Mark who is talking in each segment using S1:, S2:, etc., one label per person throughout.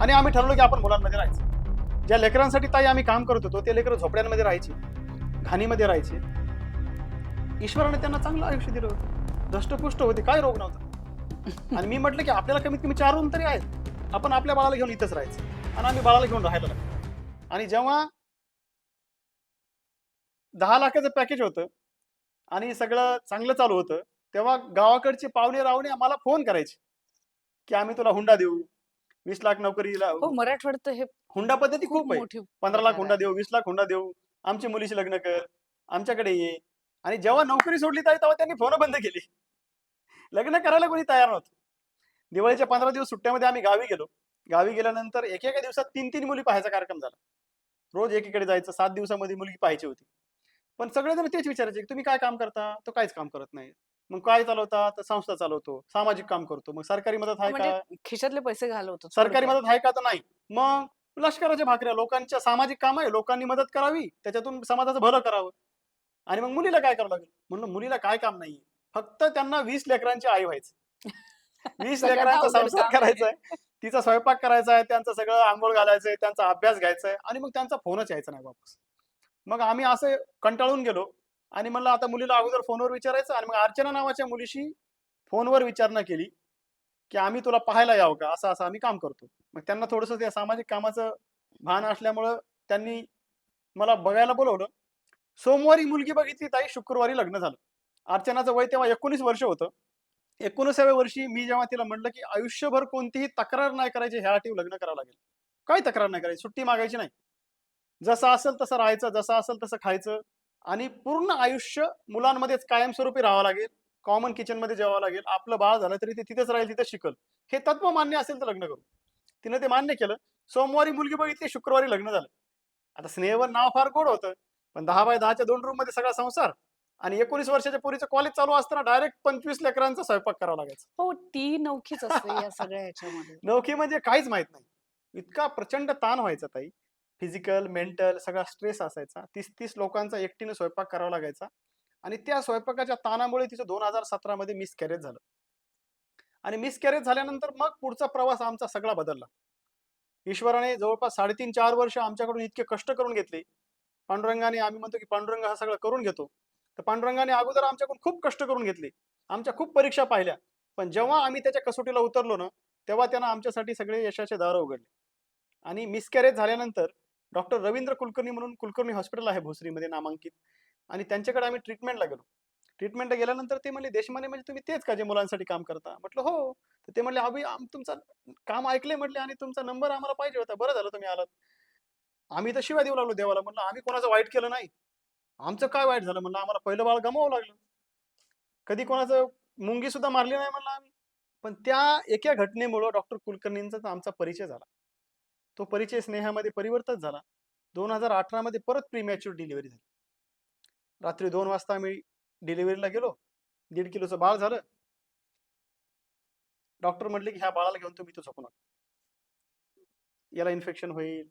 S1: आणि आम्ही ठरवलं की आपण मुलांमध्ये राहायचं. ज्या लेकरांसाठी ताई आम्ही काम करत होतो ते लेकरं झोपड्यांमध्ये राहायचे घाणीमध्ये राहायचे. ईश्वराने त्यांना चांगलं आयुष्य दिलं होतं. दष्टपुष्ट होते काय रोग नव्हता. आणि मी म्हटलं की आपल्याला कमीत कमी चार रूम तरी आहेत. आपण आपल्या बाळाला घेऊन इथंच राहायचं. आणि आम्ही बाळाला घेऊन राहायला लागलो. आणि जेव्हा दहा लाखाचं पॅकेज होतं आणि सगळं चांगलं चालू होतं तेव्हा गावाकडचे पाहुणे रावणे आम्हाला फोन करायचे की आम्ही तुला हुंडा देऊ. वीस लाख नोकरीला
S2: हो मराठवाड्यात हे
S1: हुंडा पद्धती खूप आहे.
S2: मोठी
S1: पंधरा लाख हुंडा. देऊ वीस लाख हुंडा देऊ आमची मुलीशी लग्न कर आमच्याकडे ये. आणि जेव्हा नोकरी सोडली ताई तेव्हा त्यांनी फोन बंद केली. लग्न करायला कोणी तयार नव्हतं. दिवाळीच्या पंधरा दिवस सुट्ट्यामध्ये आम्ही गावी गेलो. गावी गेल्यानंतर एकेका दिवसात तीन तीन मुली पाहायचा कार्यक्रम झाला. रोज एकीकडे जायचं सात दिवसामध्ये मुलगी पाहायची होती. पण सगळेजण तेच विचारायचे की तुम्ही काय काम करता? तो काहीच काम करत नाही. मग काय चालवता? तर संस्था चालवतो सामाजिक काम करतो. मग सरकारी मदत आहे का?
S2: म्हणजे खिशातले पैसे घालवतो
S1: सरकारी. मदत आहे का तर नाही. मग लष्कराच्या भाकऱ्या लोकांच्या सामाजिक काम आहे लोकांनी मदत करावी त्याच्यातून समाजाचं भलं करावं. आणि मग मुलीला काय करावं लागेल? म्हणलं मुलीला काय काम नाहीये. फक्त त्यांना वीस लेकरांची आई व्हायचं. वीस
S2: सगळ्यात
S1: लेकरांचा
S2: अवघड
S1: संसार
S2: काम. आहे.
S1: करायचा आहे तिचा स्वयंपाक करायचा आहे त्यांचं सगळं आंघोळ घालायचंय त्यांचा अभ्यास घ्यायचा आहे आणि मग त्यांचा फोनच यायचा नाही वापस. मग आम्ही असे कंटाळून गेलो. आणि म्हणलं आता मुलीला अगोदर फोनवर विचारायचं आणि मग अर्चना नावाच्या मुलीशी फोनवर विचारणा केली की आम्ही तुला पाहायला यावं का? असं असं आम्ही काम करतो. मग त्यांना थोडंसं त्या सामाजिक कामाचं भान असल्यामुळं त्यांनी मला बघायला बोलवलं. सोमवारी मुलगी बघितली ताई शुक्रवारी लग्न झालं. अर्चनाचं वय तेव्हा एकोणीस वर्ष होतं. एकोणीसाव्या वर्षी मी जेव्हा तिला म्हटलं की आयुष्यभर कोणतीही तक्रार नाही करायची ह्या अटीव लग्न करावं लागेल. काय तक्रार नाही करायची? सुट्टी मागायची नाही. जसं असेल तसं राहायचं जसं असेल तसं खायचं. आणि पूर्ण आयुष्य मुलांमध्येच कायमस्वरूपी राहावं लागेल. कॉमन किचनमध्ये जेवावं लागेल. आपलं बाळ झालं तरी ते तिथेच राहील तिथेच शिकल. हे तत्व मान्य असेल तर लग्न करू. तिने ते मान्य केलं. सोमवारी मुलगी बघितली शुक्रवारी लग्न झालं. आता स्नेहवर नाव फार गोड होतं. पण दहा बाय दहाच्या दोन रूममध्ये सगळा संसार आणि एकोणीस वर्षाच्या पोरीचं कॉलेज चालू असताना डायरेक्ट पंचवीस लेकरांचा स्वयंपाक करावा लागायचा.
S2: हो ती नौकीच असते या सगळ्या
S1: नौकी म्हणजे काहीच माहीत नाही. इतका प्रचंड ताण व्हायचा ताई. फिजिकल मेंटल सगळा स्ट्रेस असायचा. तीस तीस लोकांचा एकटीने स्वयंपाक करावा लागायचा आणि त्या स्वयंपाकाच्या ताणामुळे तिचं दोन हजार सतरामध्ये मिस कॅरेज झालं. आणि मिस कॅरेज झाल्यानंतर मग पुढचा प्रवास आमचा सगळा बदलला. ईश्वराने जवळपास साडेतीन चार वर्ष आमच्याकडून इतके कष्ट करून घेतले. पांडुरंगाने आम्ही म्हणतो की पांडुरंग हा सगळं करून घेतो. तर पांडुरंगाने अगोदर आमच्याकडून खूप कष्ट करून घेतले. आमच्या खूप परीक्षा पाहिल्या. पण जेव्हा आम्ही त्याच्या कसोटीला उतरलो ना तेव्हा त्यानं आमच्यासाठी सगळे यशाचे दार उघडले. आणि मिसकॅरेज झाल्यानंतर डॉक्टर रवींद्र कुलकर्णी म्हणून कुलकर्णी हॉस्पिटल आहे भोसरीमध्ये नामांकित. आणि त्यांच्याकडे आम्ही ट्रीटमेंटला गेलो. ट्रीटमेंटला गेल्यानंतर ते म्हणले देशमाने म्हणजे तुम्ही तेच का जे मुलांसाठी काम करता? म्हटलं हो. तर ते म्हणले अभि तुमचं काम ऐकले म्हटले आणि तुमचा नंबर आम्हाला पाहिजे होता. बरं झालं तुम्ही आलात. आम्ही तर शिवाय देऊ लागलो देवाला. म्हणलं आम्ही कोणाचं वाईट केलं नाही? आमचं काय वाईट झालं? म्हणलं आम्हाला पहिलं बाळ गमावं लागलं. कधी कोणाचं मुंगी सुद्धा मारली नाही म्हणलं आम्ही. पण त्या एका घटनेमुळं डॉक्टर कुलकर्णींचा तर आमचा परिचय झाला. तो परिचय स्नेहामध्ये परिवर्तन झाला. दोन हजार अठरा मध्ये परत प्रीमॅच्युअर डिलिव्हरी झाली. रात्री दोन वाजता आम्ही डिलिव्हरीला गेलो. दीड किलोचं बाळ झालं. डॉक्टर म्हटले की ह्या बाळाला घेऊन तुम्ही तो झोपू नका. याला इन्फेक्शन होईल.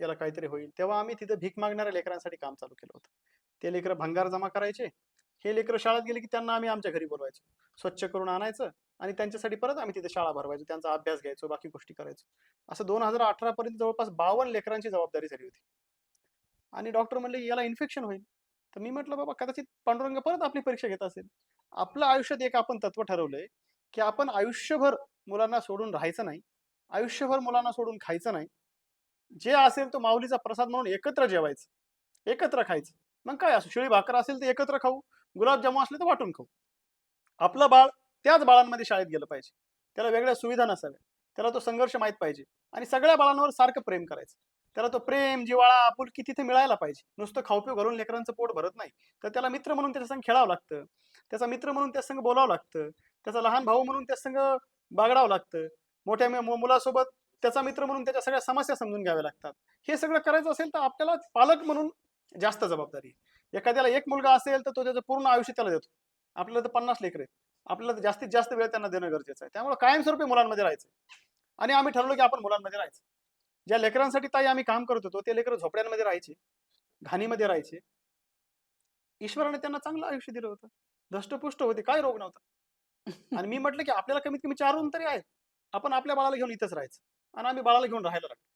S1: याला काहीतरी होईल. तेव्हा आम्ही तिथं भीक मागणाऱ्या लेकरांसाठी काम चालू केलं होतं. ते लेकरं भंगार जमा करायचे. हे लेकरं शाळेत गेले की त्यांना आम्ही आमच्या घरी बोलवायचो. स्वच्छ करून आणायचं. आणि त्यांच्यासाठी परत आम्ही तिथे शाळा भरवायचो त्यांचा अभ्यास घ्यायचो बाकी गोष्टी करायचो. असं दोन हजार अठरा पर्यंत जवळपास बावन्न लेकरांची जबाबदारी झाली होती. आणि डॉक्टर म्हणले याला इन्फेक्शन होईल. तर मी म्हटलं बाबा कदाचित पांडुरंग परत आपली परीक्षा घेत असेल. आपलं आयुष्यात एक आपण तत्व ठरवलंय की आपण आयुष्यभर मुलांना सोडून राहायचं नाही आयुष्यभर मुलांना सोडून खायचं नाही. जे असेल तो माऊलीचा प्रसाद म्हणून एकत्र जेवायचं एकत्र खायचं. मग काय असो शिळी भाकर असेल तर एकत्र खाऊ गुलाबजामुन असले तर वाटून खाऊ. आपलं बाळ त्याच बाळांमध्ये शाळेत गेलं पाहिजे. त्याला वेगळ्या सुविधा नसाव्या त्याला तो संघर्ष माहीत पाहिजे. आणि सगळ्या बाळांवर सारखं प्रेम करायचं. त्याला तो प्रेम जिवाळा आपुलकी तिथे मिळायला पाहिजे. नुसतं खाऊपिऊ घालून लेकरांचं पोट भरत नाही. तर त्याला मित्र म्हणून त्याच्या संग खेळावं लागतं. त्याचा मित्र म्हणून त्या संघ बोलावं लागतं. त्याचा लहान भाऊ म्हणून त्या संग बागडावं लागतं. मोठ्या मुलासोबत त्याचा मित्र म्हणून त्याच्या सगळ्या समस्या समजून घ्याव्या लागतात. हे सगळं करायचं असेल तर आपल्याला पालक म्हणून जास्त जबाबदारी आहे. एखाद्याला एक मुलगा असेल तर तो त्याचं पूर्ण आयुष्य त्याला देतो. आपल्याला तर पन्नास लेकर आहेत. आपल्याला जास्तीत जास्त वेळ त्यांना देणं गरजेचं आहे. त्यामुळे कायमस्वरूपी मुलांमध्ये राहायचं. आणि आम्ही ठरवलं की आपण मुलांमध्ये राहायचं. ज्या लेकरांसाठी ताई आम्ही काम करत होतो ते लेकर झोपड्यांमध्ये राहायचे घाणीमध्ये राहायचे. ईश्वराने त्यांना चांगलं आयुष्य दिलं होतं. दष्टपुष्ट होते काय रोग नव्हता. आणि मी म्हटलं की आपल्याला कमीत कमी चार रूम तरी आहेत. आपण आपल्या बाळाला घेऊन इथंच राहायचं. आणि आम्ही बाळाला घेऊन राहायला लागतो